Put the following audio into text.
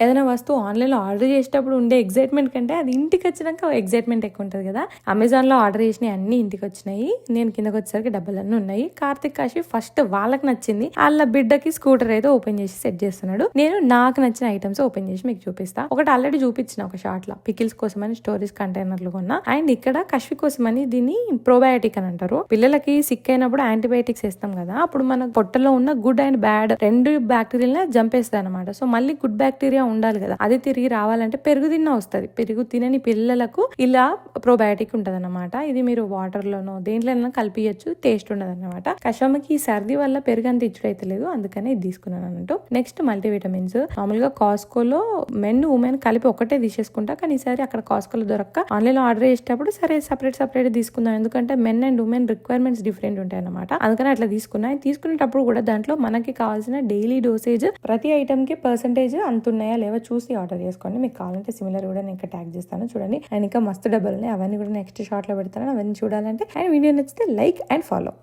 ఏదైనా వస్తువు ఆన్లైన్లో ఆర్డర్ చేసేటప్పుడు ఉండే ఎగ్జైట్మెంట్ కంటే అది ఇంటికి వచ్చినాక ఎగ్జైట్మెంట్ ఎక్కువ ఉంటుంది కదా. అమెజాన్లో ఆర్డర్ చేసినవి అన్ని ఇంటికి వచ్చినాయి. నేను కిందకి వచ్చేసరికి డబ్బులన్నీ ఉన్నాయి. కార్తిక్ కాశి ఫస్ట్ వాళ్ళకి నచ్చింది. వాళ్ళ బిడ్డకి స్కూటర్ అయితే ఓపెన్ చేసి సెట్ చేస్తున్నాడు. నేను నాకు నచ్చిన ఐటమ్స్ ఓపెన్ చేసి మీకు చూపిస్తా. ఒకటి ఆల్రెడీ చూపించిన ఒక షార్ట్లో. పికిల్స్ కోసం అని స్టోరేజ్ కంటైనర్లు కొన్నా. అండ్ ఇక్కడ కశ్వి కోసం అని దీన్ని ప్రోబయాటిక్ అని అంటారు. పిల్లలకి సిక్ అయినప్పుడు యాంటీబయాటిక్స్ వేస్తాం కదా. అప్పుడు మన పొట్టలో ఉన్న గుడ్ అండ్ బ్యాడ్ రెండు బ్యాక్టీరియా జంపేస్తాయి అనమాట సో మళ్ళీ గుడ్ బ్యాక్టీరియా ఉండాలి కదా. అది తిరిగి రావాలంటే పెరుగు తిన్న వస్తుంది. పెరుగు తినని పిల్లలకు ఇలా ప్రోబయాటిక్ ఉంటుంది అనమాట ఇది మీరు వాటర్ లోనో దేంట్లోనైనా కలిపియచ్చు టేస్ట్ ఉండదు అనమాట కషమ్మకి ఈ సర్ది వల్ల పెరుగు అంత ఇచ్చుడు అయితే లేదు అందుకనే ఇది తీసుకున్నాను అన్నట్టు. Next multivitamins. మామూలుగా కాస్కోలో మెన్ ఉమెన్ కలిపి ఒకటే తీసేసుకుంటా కానీ ఈసారి అక్కడ కాస్కోలో దొరక్క. ఆన్లైన్లో ఆర్డర్ చేసేటప్పుడు సరే సపరేట్ సపరేట్ తీసుకుందాం. ఎందుకంటే men and women requirements different ఉంటాయి అనమాట అందుకని అట్లా తీసుకున్నా. తీసుకునేటప్పుడు కూడా దాంట్లో మనకి కావాల్సిన డైలీ డోసేజ్ ప్రతి ఐటమ్కి పర్సంటేజ్ అంత ఉన్నాయా లేవో చూసి ఆర్డర్ చేసుకోండి. మీకు కావాలంటే సిమిలర్ కూడా నేను ఇంకా ట్యాగ్ చేస్తాను. చూడండి. అండ్ ఇంకా మస్తు డబ్బులు ఉన్నాయి. అవన్నీ కూడా నెక్స్ట్ షార్ట్లో పెడతాను. అవన్నీ చూడాలంటే అండ్ వీడియో నచ్చితే లైక్ అండ్ ఫాలో.